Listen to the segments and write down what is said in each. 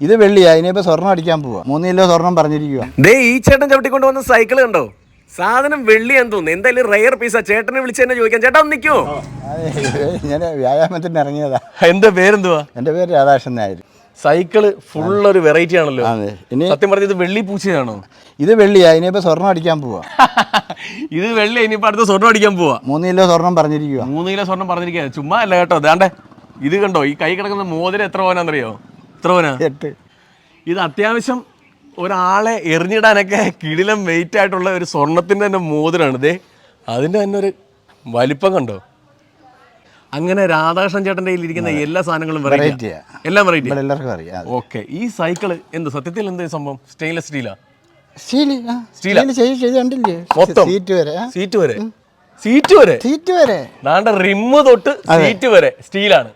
ഇത് വെള്ളിയാ ഇനിയിപ്പോ സ്വർണം അടിക്കാൻ പോവാ. മൂന്ന് കിലോ സ്വർണം പറഞ്ഞിരിക്കുക ദേ ഈ ചേട്ടൻ ചവിട്ടിക്കൊണ്ട് വന്ന സൈക്കിൾ കണ്ടോ? സാധനം വെള്ളി എന്ന് തോന്നുന്നു. എന്തായാലും റയർ പീസാ ചേട്ടനെ വിളിച്ച് തന്നെ ചോദിക്കാം. ചേട്ടാ ഒന്ന് നിൽക്കുമോ ഞാൻ വ്യായാമത്തിന് ഇറങ്ങിയതാ. എന്താ പേരെന്തുവാ? എന്റെ പേര് രാധാകൃഷ്ണൻ നായർ. സൈക്കിൾ ഫുൾ ഒരു വെറൈറ്റി ആണല്ലോ. അതെ. ഇനി സത്യം പറഞ്ഞത് വെള്ളി പൂച്ചയാണോ? ഇത് വെള്ളിയാ ഇനിയിപ്പോ സ്വർണം അടിക്കാൻ പോവാ. ഇത് വെള്ളി ഇനിയിപ്പോ അടുത്ത സ്വർണം അടിക്കാൻ പോവാ. മൂന്ന് കിലോ സ്വർണം പറഞ്ഞിരിക്കുക മൂന്ന് കിലോ സ്വർണം പറഞ്ഞിരിക്കുക ചുമ്മാ അല്ല കേട്ടോ. അതാണ്ടേ ഇത് കണ്ടോ? ഈ കൈ കിടക്കുന്ന മോതിരം എത്ര പവനാന്നറിയോ എത്ര പവനാ എട്ട്. ഇത് അത്യാവശ്യം ഒരാളെ എറിഞ്ഞിടാനൊക്കെ കിടിലം വെയിറ്റ് ആയിട്ടുള്ള ഒരു സ്വർണത്തിന്റെ തന്നെ മോതിരാണ് ഇതേ അതിന്റെ തന്നെ ഒരു വലിപ്പം കണ്ടോ? അങ്ങനെ രാധാകൃഷ്ണൻ ചേട്ടന്റെ കയ്യിൽ ഇരിക്കുന്ന എല്ലാ സാധനങ്ങളും വെറൈറ്റി എല്ലാം വെറൈറ്റി എല്ലാവർക്കും അറിയാം. ഓക്കെ ഈ സൈക്കിൾ എന്ത് സത്യത്തിൽ എന്ത് സംഭവം? സ്റ്റെയിൻലെസ് സ്റ്റീലാ? സീറ്റ് വരെ. സീറ്റ് വരെ? സീറ്റ് വരെ? സീറ്റ് വരെ. ദാണ്ട റിമ്മ് തൊട്ട് സീറ്റ് വരെ. സ്റ്റീലാണ്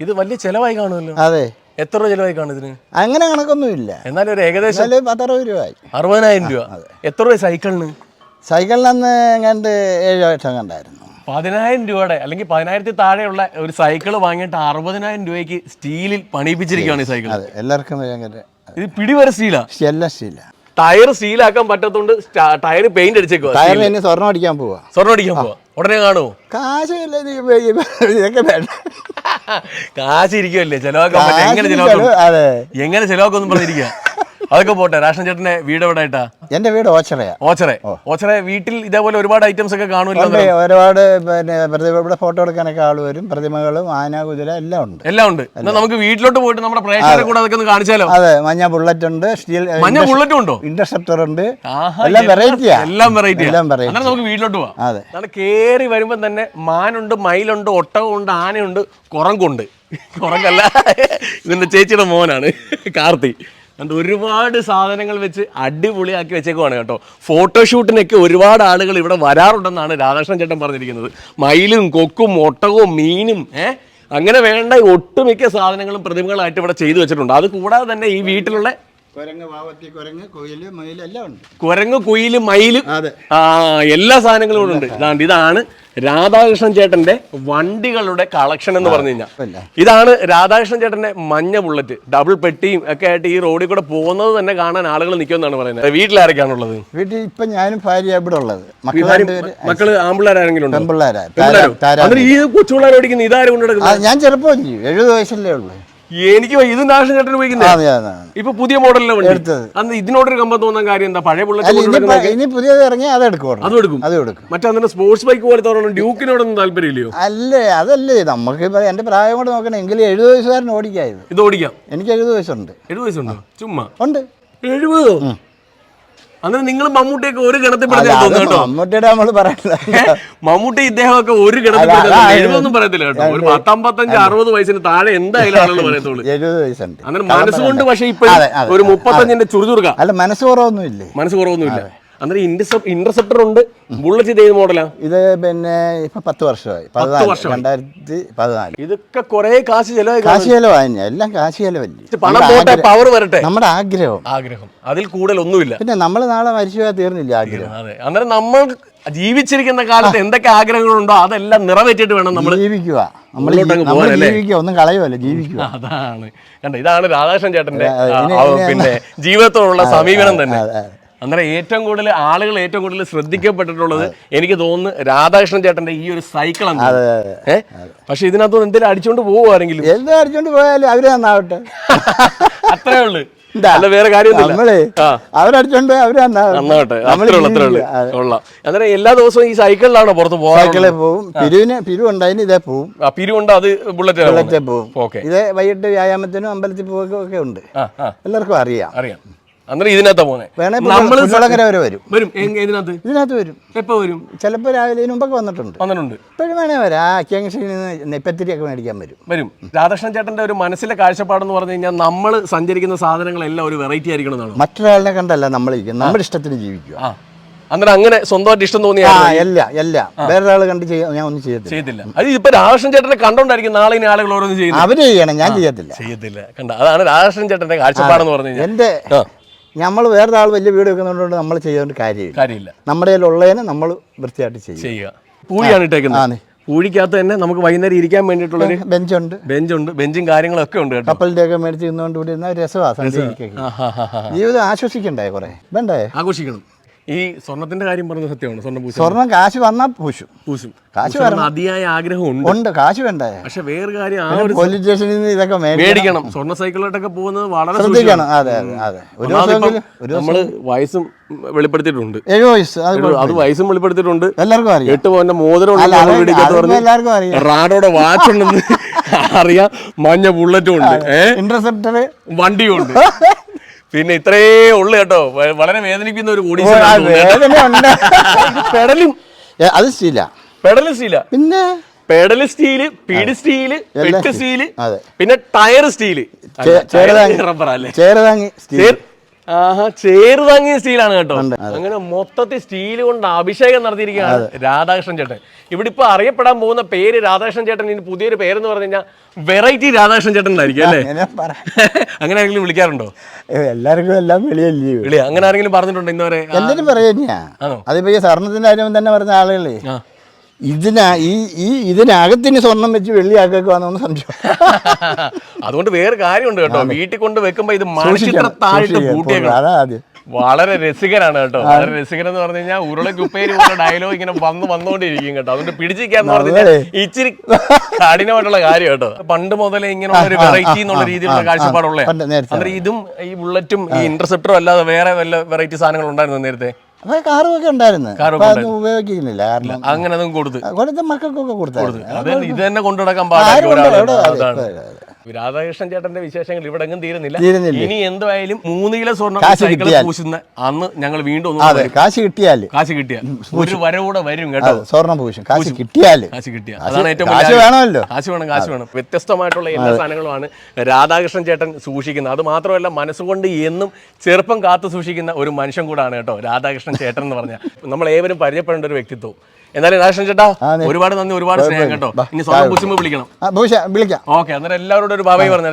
ഇത് വലിയ ചെലവായി കാണുമല്ലോ. അതെ. എത്ര രൂപ ചിലവായിക്കാണ് ഇതിന്? അങ്ങനെ കണക്കൊന്നുമില്ല. എന്നാലും ഒരു ഏകദേശം എന്നാലും പത്തറുപത് രൂപയായി. അറുപതിനായിരം രൂപ. എത്ര രൂപ സൈക്കിളിന്? സൈക്കിളിന് അന്ന് എങ്ങാണ്ട് ഏഴ് ലക്ഷം കണ്ടായിരുന്നു. പതിനായിരം രൂപയുടെ അല്ലെങ്കിൽ പതിനായിരത്തി താഴെയുള്ള ഒരു സൈക്കിൾ വാങ്ങിയിട്ട് അറുപതിനായിരം രൂപയ്ക്ക് സ്റ്റീലിൽ പണിയിപ്പിച്ചിരിക്കുകയാണ് ഈ സൈക്കിൾ അതെ എല്ലാവർക്കും ഭയങ്കര ഇത് പിടി വരെ സ്റ്റീലാ? എല്ലാം സ്റ്റീല. ടയർ സ്റ്റീലാക്കാൻ പറ്റത്തോണ്ട് ടയർ പെയിന്റ് അടിച്ചേക്കോ ടയർ എന്നെ സ്വർണം അടിക്കാൻ പോവാ. സ്വർണം അടിക്കാൻ പോവാ? ഉടനെ കാണുമോ കാശില്ല ഇതൊക്കെ വേണ്ട. കാശ് ഇരിക്കുമല്ലേ ചെലവാക്കാൻ പറ്റും എങ്ങനെ ചെലവാക്കും? എങ്ങനെ ചെലവാക്കും പറഞ്ഞിരിക്കുക അതൊക്കെ പോട്ടെ രാഷൻ ചേട്ടന്റെ വീട് എവിടെ ആയിട്ടാ എന്റെ വീട് ഓച്ചറയാ. ഓച്ചറേ. ഓച്ചറേ വീട്ടിൽ ഇതേപോലെ ഒരുപാട് ഐറ്റംസ് ഒക്കെ കാണുമല്ലോ ഒരുപാട് പിന്നെ പ്രതിമ ഇവിടെ ഫോട്ടോ എടുക്കാനൊക്കെ ആൾ വരും. പ്രതിമകളും ആന കുതിര എല്ലാം ഉണ്ട്. എല്ലാം ഉണ്ട്. എന്നാ നമുക്ക് വീട്ടിലോട്ട് പോയിട്ട് നമ്മുടെ പ്രേക്ഷകരെ കൂടെ അതൊക്കെ ഒന്ന് കാണിച്ചാലോ? അതെ മഞ്ഞ ബുള്ളറ്റ് ഉണ്ട് സ്റ്റീൽ മഞ്ഞ ബുള്ളറ്റ് ഉണ്ടോ? ഇന്റർസെപ്റ്റർ ഉണ്ട്. എല്ലാം വെറൈറ്റിയാ എല്ലാം വെറൈറ്റി എല്ലാം വെറൈറ്റി നമുക്ക് വീട്ടിലോട്ട് പോവാം. അതെ. നമ്മൾ കേറി വരുമ്പോൾ തന്നെ മാനുണ്ട് മയിലുണ്ട് ഒട്ടകമുണ്ട് ആനയുണ്ട് കുറങ്കുണ്ട്. കുറങ്കല്ല. ഇതിന്റെ ചേച്ചിയുടെ മോനാണ് കാർത്തി. അതുകൊണ്ട് ഒരുപാട് സാധനങ്ങൾ വെച്ച് അടിപൊളിയാക്കി വെച്ചേക്കുവാണ് കേട്ടോ. ഫോട്ടോഷൂട്ടിനൊക്കെ ഒരുപാട് ആളുകൾ ഇവിടെ വരാറുണ്ടെന്നാണ് രാധാകൃഷ്ണൻ ചേട്ടൻ പറഞ്ഞിരിക്കുന്നത്. മയിലും കൊക്കും ഒട്ടകവും മീനും ഏഹ് അങ്ങനെ വേണ്ട ഒട്ടുമിക്ക സാധനങ്ങളും പ്രതിമകളായിട്ട് ഇവിടെ ചെയ്തു വെച്ചിട്ടുണ്ട്. അത് കൂടാതെ തന്നെ ഈ വീട്ടിലുള്ള കുരങ്ങ് വാവത്തി കുരങ്ങ് കുയിൽ മയിൽ എല്ലാം ഉണ്ട്. കുരങ്ങ് കുയിൽ മയിൽ. അതെ. ആ എല്ലാ സാധനങ്ങളും ഉണ്ട്. ഇതാണ്ട് ഇതാണ് രാധാകൃഷ്ണൻ ചേട്ടന്റെ വണ്ടികളുടെ കളക്ഷൻ എന്ന് പറഞ്ഞു കഴിഞ്ഞാൽ. ഇതാണ് രാധാകൃഷ്ണൻ ചേട്ടന്റെ മഞ്ഞ ബുള്ളറ്റ് ഡബിൾ പെട്ടിയും ഒക്കെ ആയിട്ട് ഈ റോഡിൽ കൂടെ പോകുന്നത് തന്നെ കാണാൻ ആളുകൾ നിൽക്കുമെന്നാണ് പറയുന്നത്. വീട്ടിലാരൊക്കെയാണുള്ളത്? വീട്ടിൽ ഇപ്പൊ ഞാനും ഭാര്യ ഇവിടെ ഉള്ളത്. മക്കൾ ആമ്പിള്ളേരാരെങ്കിലും ഉണ്ടോ? പെമ്പിള്ളാരാ. ഈ കൊച്ചുപിള്ളേർ ഓടിക്കുന്ന ഇതാരും കൊണ്ടുനടക്കുന്നത്? ഞാൻ ചെറുപ്പം എഴുപത് വയസ്സല്ലേ ഉള്ളൂ. എനിക്ക് ഇത് നാശം ചേട്ടൻ ഉപയോഗിക്കുന്നത്. ഇപ്പൊ പുതിയ മോഡലിലെ വണ്ടി. എടുത്തത്. അന്ന് ഇതിനോടൊരു കമ്പം തോന്നാൻ കാര്യം എന്താ? പഴയ ബുള്ളറ്റ് ഇനി പുതിയത് ഇറങ്ങി അത് എടുക്കും അത് എടുക്കും. അത് എടുക്കും. മറ്റേ സ്പോർട്സ് ബൈക്ക് പോലത്തെ ഒരെണ്ണം ഡ്യൂക്കിനോടൊന്നും താല്പര്യമില്ലയോ? അല്ലേ അതല്ലേ. നമുക്ക് ഇപ്പൊ എന്റെ പ്രായം കൊണ്ട് നോക്കണം എങ്കിലും എഴുപത് വയസ്സുകാരൻ ഓടിക്കായത് ഇത്. ഓടിക്കാം. എനിക്ക് എഴുപത് വയസ്സുണ്ട്. എഴുപത് വയസ്സുണ്ടോ? ചുമ്മാ. ഉണ്ട്. എഴുപതോ? അന്നേരം നിങ്ങൾ മമ്മൂട്ടിയൊക്കെ ഒരു ഗണത്തിൽ മമ്മൂട്ടിയുടെ നമ്മൾ പറയണ്ട മമ്മൂട്ടി ഇദ്ദേഹമൊക്കെ ഒരു ഗണത്തിൽ എഴുപതൊന്നും പറയത്തില്ല കേട്ടോ. ഒരു പത്തമ്പത്തഞ്ച് അറുപത് വയസ്സിന് താഴെ എന്തായാലും ആളുകൾ പറയത്തുള്ളൂ. എഴുപത് വയസ്സുണ്ട്. അന്നേരം മനസ്സുകൊണ്ട് പക്ഷേ ഇപ്പൊ ഒരു മുപ്പത്തഞ്ചിന്റെ ചുറുചുറുക്ക. അല്ല മനസ്സ് കുറവൊന്നും ഇല്ലേ മനസ്സ് കുറവൊന്നുമില്ല അന്നേരം ഇന്റർസെപ്റ്റർ ഇന്റർസെപ്റ്റർ ഉണ്ട്. ബുള്ളറ്റ് ഇത് ഏത് മോഡലാ ഇത് പിന്നെ ഇപ്പൊ പത്ത് വർഷമായി. പതിനാല്. രണ്ടായിരത്തി പതിനാല്. ഇതൊക്കെ കുറെ കാശ് ചെലവായി കാശ് ചെലവായി എല്ലാം കാശ് ചെലവല്ലേ. പണം പോട്ടെ പവർ വരട്ടെ. നമ്മുടെ ആഗ്രഹം. ആഗ്രഹം. അതിൽ കൂടുതൽ ഒന്നുമില്ല പിന്നെ നമ്മൾ നാളെ മരിച്ചു പോയാൽ തീർന്നില്ല ആഗ്രഹം? അതെ. അന്നേരം നമ്മൾ ജീവിച്ചിരിക്കുന്ന കാലത്ത് എന്തൊക്കെ ആഗ്രഹങ്ങളുണ്ടോ അതെല്ലാം നിറവേറ്റിട്ട് വേണം നമ്മൾ ജീവിക്കുക. നമ്മൾ ജീവിക്കുക ഒന്നും കളയുമല്ലോ ജീവിക്കുക. അതാണ്. കണ്ട ഇതാണ് രാധാകൃഷ്ണൻ ചേട്ടന്റെ പിന്നെ ജീവിതത്തോടുള്ള സമീപനം തന്നെ. അന്നേരം ഏറ്റവും കൂടുതൽ ആളുകൾ ഏറ്റവും കൂടുതൽ ശ്രദ്ധിക്കപ്പെട്ടിട്ടുള്ളത് എനിക്ക് തോന്നുന്നു രാധാകൃഷ്ണൻ ചേട്ടന്റെ ഈ ഒരു സൈക്കിൾ ഏഹ് പക്ഷെ ഇതിനകത്ത് എന്തെങ്കിലും അടിച്ചോണ്ട് പോകുമാരെങ്കിലും എന്ത് അടിച്ചോണ്ട് പോയാലും അവർ നന്നാവട്ടെ. അത്രേ ഉള്ളു? അല്ല വേറെ നമ്മൾ അവരടിച്ചോണ്ട് അവർ നന്നാവട്ടെ. അത്രേ ഉള്ളു അത്രേ ഉള്ളു. കൊള്ളാം. അന്നേരം എല്ലാ ദിവസവും ഈ സൈക്കിളിലാണോ പുറത്ത് പോകും സൈക്കിളിൽ പോവും. പിരിവിന് പിരിവുണ്ടായിന് ഇതേ പോവും. പിരിവുണ്ട് അത് ബുള്ളറ്റ് ബുള്ളറ്റ് പോവും. ഓക്കെ ഇത് വൈകിട്ട് വ്യായാമത്തിനും അമ്പലത്തിൽ പോകൊക്കെ ഒക്കെ ഉണ്ട് എല്ലാവർക്കും അറിയാം. അറിയാം. അന്നേരം ഇതിനകത്താ പോന്നെ. വേണേ വരെ വരും. വരും. ഇതിനകത്ത്? ഇതിനകത്ത് വരും. എപ്പോ വരും? ചിലപ്പോൾ രാവിലെ മുമ്പൊക്കെ വന്നിട്ടുണ്ട്. വന്നിട്ടുണ്ട്. ഇപ്പോഴും വേണേ വരാം. ആ അക്യാങ്ഷനിൽ നിന്ന് നെപ്പത്തിരിയൊക്കെ മേടിക്കാൻ വരും. വരും. രാധാകൃഷ്ണൻ ചേട്ടന്റെ ഒരു മനസ്സിലെ കാഴ്ചപ്പാടെന്ന് പറഞ്ഞു കഴിഞ്ഞാൽ നമ്മൾ സഞ്ചരിക്കുന്ന സാധനങ്ങളെല്ലാം ഒരു വെറൈറ്റി ആയിരിക്കണം എന്നാണ്. മറ്റൊരാളിനെ കണ്ടല്ല നമ്മൾ നമ്മുടെ ഇഷ്ടത്തിന് ജീവിക്കുക. അന്നേരം അങ്ങനെ സ്വന്തമായിട്ട് ഇഷ്ടം തോന്നിയ ആ എല്ല എല്ല. വേറൊരാൾ കണ്ട് ഞാൻ ഒന്നും ചെയ്യത്തില്ല. അത് ഇപ്പൊ രാധാകൃഷ്ണൻ ചേട്ടനെ കണ്ടോണ്ടായിരിക്കും നാളെ ഇനി ആളുകൾ ഓരോന്നും ചെയ്യുന്നത്. അവർ ചെയ്യണം. ഞാൻ ചെയ്യത്തില്ല. ചെയ്യത്തില്ല. കണ്ട അതാണ് രാധാകൃഷ്ണൻ ചേട്ടന്റെ കാഴ്ചപ്പാടെന്ന് പറഞ്ഞു കഴിഞ്ഞാൽ എന്റെ വേറെ ആൾ വലിയ വീട് വെക്കുന്നതുകൊണ്ട് നമ്മൾ ചെയ്യേണ്ട കാര്യമില്ല. കാര്യമില്ല. നമ്മുടെ കയ്യിലുള്ളതിനെ നമ്മൾ വൃത്തിയായിട്ട് ചെയ്യും ചെയ്യുക. പൂഴിയാണ് ഇട്ടേക്കുന്നത്. പൂഴിക്കകത്ത് തന്നെ നമുക്ക് വൈകുന്നേരം ഇരിക്കാൻ വേണ്ടിയിട്ടുള്ളൊരു ബെഞ്ചുണ്ട്. ബെഞ്ചുണ്ട്. ബെഞ്ചും കാര്യങ്ങളൊക്കെ ഉണ്ട് കേട്ടോ. കപ്പലിന്റെ ഒക്കെ മേടിച്ച് ഇന്നുകൊണ്ട് ഇരുന്ന രസമാണ്. ജീവിതം ആശ്വസിക്കണ്ടേ കുറെ? വേണ്ടേ? ആഘോഷിക്കണം. ഈ സ്വർണത്തിന്റെ കാര്യം പറഞ്ഞ സത്യമാണ്? സ്വർണം സ്വർണം കാശ് വന്നാൽ പൂശും. പൂശും. കാശ് അതിയായ ആഗ്രഹം ഉണ്ട് കാശ് വേണ്ടേ. പക്ഷെ വേറെ കാര്യം ആ ഒരു പോലീസ് സ്റ്റേഷനിൽ നിന്ന് ഇതൊക്കെ മേടിക്കണം. സ്വർണ സൈക്കിളായിട്ടൊക്കെ പോകുന്നത് വളരെ ശ്രദ്ധിക്കണം. അതെ അതെ ഒരു നമ്മൾ വയസ്സും വെളിപ്പെടുത്തിയിട്ടുണ്ട്. ഏഴ് വയസ്സ് അത് വയസ്സും വെളിപ്പെടുത്തിയിട്ടുണ്ട്. എല്ലാവർക്കും അറിയാം. എട്ട് പോയിന്റ് മോതിരം എല്ലാവർക്കും അറിയാം. റാഡോടെ വാച്ച് ഉണ്ടെന്ന് അറിയാം. മഞ്ഞ ബുള്ളറ്റും ഉണ്ട്. ഇന്റർസെപ്റ്റർ വണ്ടിയും ഉണ്ട് പിന്നെ ഇത്രേ ഉള്ളു കേട്ടോ. വളരെ വേദനിക്കുന്ന ഒരു പെടലും. അത് സ്റ്റീലാ പെടലും സ്റ്റീല പിന്നെ? പെഡൽ സ്റ്റീൽ പീഡ് സ്റ്റീൽ പെട്ട് സ്റ്റീൽ അതെ. പിന്നെ ടയർ സ്റ്റീൽ. ചേ- റബ്ബർ അല്ലേ? ചേരതാങ്ങി സ്റ്റീൽ ചേർ- ആഹാ ചേറ് താങ്ങിയ സ്റ്റീലാണ് കേട്ടോ. അങ്ങനെ മൊത്തത്തിൽ സ്റ്റീൽ കൊണ്ട് അഭിഷേകം നടത്തിയിരിക്കുകയാണ് രാധാകൃഷ്ണൻ ചേട്ടൻ. ഇവിടെ ഇപ്പൊ അറിയപ്പെടാൻ പോകുന്ന പേര് രാധാകൃഷ്ണൻ ചേട്ടൻ ഇനി പുതിയൊരു പേരെന്ന് പറഞ്ഞു കഴിഞ്ഞാൽ വെറൈറ്റി രാധാകൃഷ്ണൻ ചേട്ടൻ ആയിരിക്കും അല്ലേ? അങ്ങനെ ആരെങ്കിലും വിളിക്കാറുണ്ടോ? എല്ലാവർക്കും എല്ലാം വിളിയല്ലേ വിളി. അങ്ങനെ ആരെങ്കിലും പറഞ്ഞിട്ടുണ്ടോ ഇന്നുവരെ? പറയുന്നയാ ആണോ? അതിപ്പോ ഈ സ്വർണത്തിന്റെ കാര്യം തന്നെ പറഞ്ഞ ആളുകളേ. ഇതിനാ ഈ ഈ ഇതിനകത്തിന് സ്വർണം വെച്ച് വെള്ളിയാക്കുവാന്നൊന്ന് സംശയം. അതുകൊണ്ട് വേറെ കാര്യമുണ്ട് കേട്ടോ. വീട്ടിൽ കൊണ്ട് വെക്കുമ്പോ ഇത് മണിച്ചിത്ര സൂക്ഷിക്കണം, താഴിട്ട് സൂക്ഷിക്കണം. കൂട്ടിയേക്കണം അതാ ആദ്യം. വളരെ രസികനാണ് കേട്ടോ. വളരെ രസികൻ എന്ന് പറഞ്ഞു കഴിഞ്ഞാൽ ഉരുളക്ക് ഉപ്പേരി പോലെ ഡയലോഗ് ഇങ്ങനെ വന്ന് വന്നുകൊണ്ടിരിക്കും കേട്ടോ. അതുകൊണ്ട് പിടിച്ചിരിക്കാന്ന് പറഞ്ഞു കഴിഞ്ഞാൽ ഇച്ചിരി കഠിനമായിട്ടുള്ള കാര്യം കേട്ടോ. പണ്ട് മുതലേ ഇങ്ങനെയുള്ള ഒരു വെറൈറ്റി എന്നുള്ള രീതിയിലുള്ള കാഴ്ചപ്പാടുള്ള. ഇതും ഈ ബുള്ളറ്റും ഈ ഇന്റർസെപ്റ്ററും അല്ലാതെ വേറെ വല്ല വെറൈറ്റി സാധനങ്ങൾ ഉണ്ടായിരുന്നു നേരത്തെ? അപ്പൊ കാറുമൊക്കെ ഉണ്ടായിരുന്നു. ഉപയോഗിക്കുന്നില്ല. കാരണം അങ്ങനെ കൊടുത്ത്. കൊടുത്ത മക്കൾക്കൊക്കെ കൊടുത്തു. ഇത് തന്നെ കൊണ്ടുനടക്കാൻ പാടില്ല രാധാകൃഷ്ണൻ ചേട്ടന്റെ വിശേഷങ്ങൾ ഇവിടെ എങ്ങും തീരുന്നില്ല. ഇനി എന്തായാലും മൂന്ന് കിലോ സ്വർണം സൈക്കിൾ പൂശുന്ന അന്ന് ഞങ്ങൾ വീണ്ടും അതെ കാശ് കിട്ടിയാൽ കാശ് കിട്ടിയ ഒരു വരവൂടെ വരും കേട്ടോ. സ്വർണം സ്വർണം പൂശും. കാശ് കിട്ടിയാൽ കാശ് കിട്ടിയ അതാണ് ഏറ്റവും കാശ് വേണമല്ലോ. കാശ് വേണം കാശ് വേണം. വ്യത്യസ്തമായിട്ടുള്ള എല്ലാ സാധനങ്ങളുമാണ് രാധാകൃഷ്ണൻ ചേട്ടൻ സൂക്ഷിക്കുന്നത്. അത് മാത്രമല്ല മനസ്സുകൊണ്ട് എന്നും ചെറുപ്പം കാത്തു സൂക്ഷിക്കുന്ന ഒരു മനുഷ്യൻ കൂടാണ് കേട്ടോ രാധാകൃഷ്ണൻ ചേട്ടൻ എന്ന് പറഞ്ഞാൽ. നമ്മൾ ഏവരും പരിചയപ്പെടേണ്ട ഒരു വ്യക്തിത്വം. എന്തായാലും രാധാകൃഷ്ണൻ ചേട്ടാ? ഒരുപാട് നന്ദി ഒരുപാട് സ്നേഹം കേട്ടോ. ഇനി സ്വന്തം കുശുമ്പ് വിളിക്കണം. വിളിക്കാം. ഓക്കെ അന്നേരം എല്ലാവരോടും ഒരു ബാബായി പറഞ്ഞു